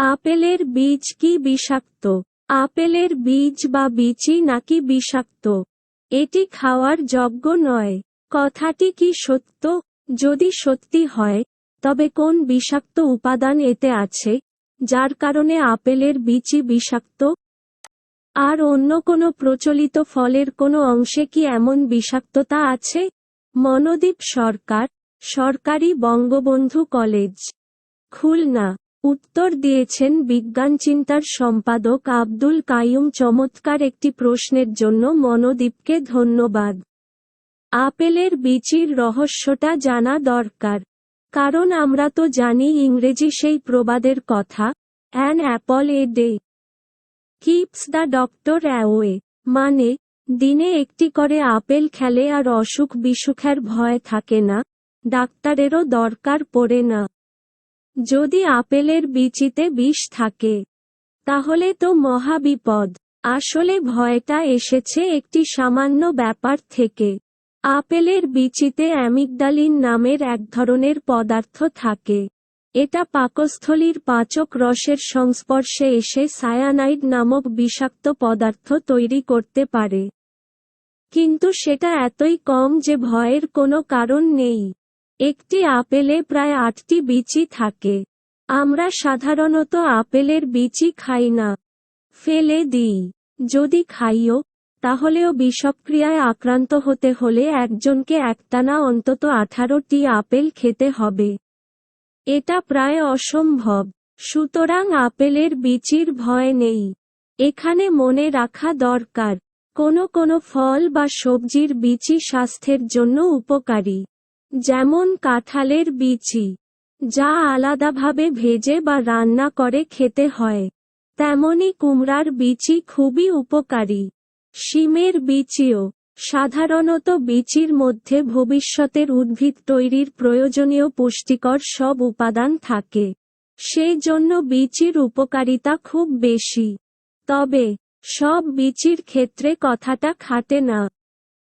আপেলের বীজ কি বিষাক্ত? আপেলের বীজ বা বিচি নাকি বিষাক্ত? এটি খাওয়ার যোগ্য নয়। কথাটি কি সত্য? যদি সত্যি হয়, তবে কোন বিষাক্ত উপাদান এতে আছে, যার কারণে আপেলের বীচি বিষাক্ত? আর অন্য কোনো প্রচলিত ফলের কোনো অংশে কি এমন বিষাক্ততা আছে? মনোদীপ সরকার, সরকারি বঙ্গবন্ধু কলেজ, খুলনা। উত্তর দিয়েছেন বিজ্ঞান চিন্তার সম্পাদক আব্দুল কাইয়ুম। চমৎকার একটি প্রশ্নের জন্য মনোদীপকে ধন্যবাদ। আপেলের বীচির রহস্যটা জানা দরকার। কারণ আমরা তো জানি ইংরেজি সেই প্রবাদের কথা an apple a day keeps the doctor away মানে দিনে একটি করে আপেল খেলে আর অসুখ বিসুখের ভয় থাকে না, ডাক্তারেরও দরকার পড়ে না। যদি আপেলের বিচিতে বিষ থাকে, তাহলে তো মহাবিপদ আসলে ভয়টা এসেছে একটি সামান্য ব্যাপার থেকে। আপেলের বিচিতে অ্যামিগডালিন নামের এক ধরনের পদার্থ থাকে। এটা পাকস্থলীর পাচক রসের সংস্পর্শে এসে সায়ানাইড নামক বিষাক্ত পদার্থ তৈরি করতে পারে। কিন্তু সেটা এতই কম যে ভয়ের কোনো কারণ নেই। একটি আপেলে প্রায় আটটি বিচি থাকে। আমরা সাধারণত আপেলের বিচি খাই না। ফেলে দিই। যদি খাইও, তাহলেও বিষক্রিয়ায় আক্রান্ত হতে হলে একজনকে একটানা অন্তত আঠারোটি আপেল খেতে হবে। এটা প্রায় অসম্ভব। সুতরাং আপেলের বিচির ভয় নেই। এখানে মনে রাখা দরকার। কোনো কোনো ফল বা সবজির বিচি স্বাস্থ্যের জন্য উপকারী। যেমন কাঁঠালের বিচি, যা আলাদাভাবে ভেজে বা রান্না করে খেতে হয়, তেমনি কুমড়ার বিচি খুবই উপকারী। শিমের বিচিও সাধারণত বিচির মধ্যে ভবিষ্যতের উদ্ভিদ তৈরির প্রয়োজনীয় পুষ্টিকর সব উপাদান থাকে, সেই জন্য বিচির উপকারিতা খুব বেশি। তবে সব বিচির ক্ষেত্রে কথাটা খাটে না।